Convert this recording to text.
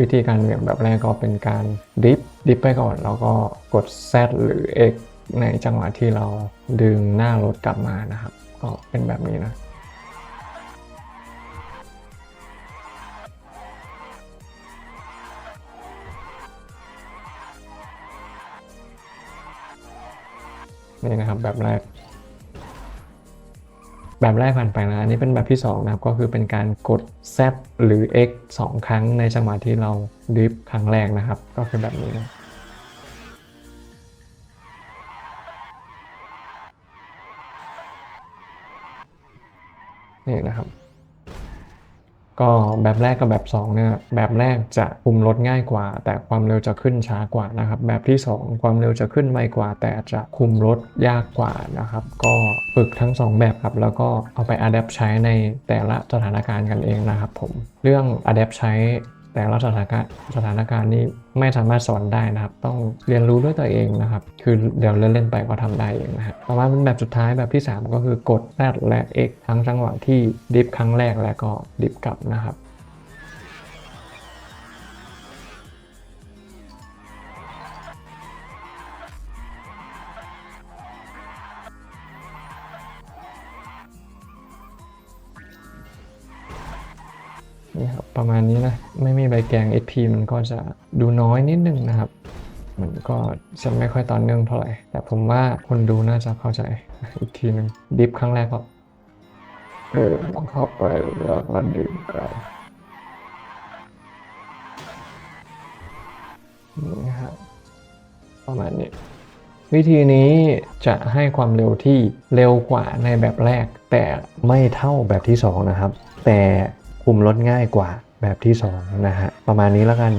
วิธีการเหวี่ยงแบบแรกก็เป็นการดิฟดิฟไปก่อนแล้วก็กด Z หรือ X ในจังหวะที่เราดึงหน้ารถกลับมานะครับ ก็เป็นแบบนี้นะนี่นะครับแบบแรก แบบแรกผ่านไปแล้วอันนี้เป็นแบบที่2นะครับก็คือเป็นการกด Z หรือ X 2 ครั้งในจังหวะที่เราดริฟครั้งแรกนะครับ ก็คือแบบนี้นะนี่นะครับ ก็แบบแรกกับแบบ2เนี่ยแบบแรกจะคุมรถง่ายกว่า แต่ความเร็วจะขึ้นช้ากว่านะครับแบบที่ 2 ความเร็วจะขึ้นไวกว่า แต่จะคุมรถยากกว่านะครับก็ฝึกทั้ง 2 แบบครับแล้วก็เอาไปอัดแอปใช้ในแต่ละสถานการณ์กันเองนะครับผมเรื่องอัดแอปใช้ แต่ละสถานการณ์สถานการณ์นี้ไม่สามารถสอนได้นะครับ ต้องเรียนรู้ด้วยตัวเองนะครับ คือเดี๋ยวเล่นๆไปก็ทำได้เองนะฮะต่อมาเป็นแบบสุดท้ายแบบที่ 3 ก็คือกด Z และ X ทั้งจังหวะที่ดิฟครั้งแรกและก็ดิฟกลับนะครับ นี่ครับประมาณนี้นะ ไม่มีใบแกง SP มันก็จะดูน้อยนิดนึงนะครับ มันก็จะไม่ค่อยต่อเนื่องเท่าไหร่ แต่ผมว่าคนดูน่าจะเข้าใจอีกทีหนึ่งดิฟครั้งแรกก็เออเข้าไปแล้วก็ดื่มกันนี่ครับประมาณนี้วิธีนี้จะให้ความเร็วที่เร็วกว่าในแบบแรก แต่ไม่เท่าแบบที่ 2 นะครับ แต่ คุมลดง่ายกว่าแบบที่ 2 นะฮะ ประมาณนี้แล้วกัน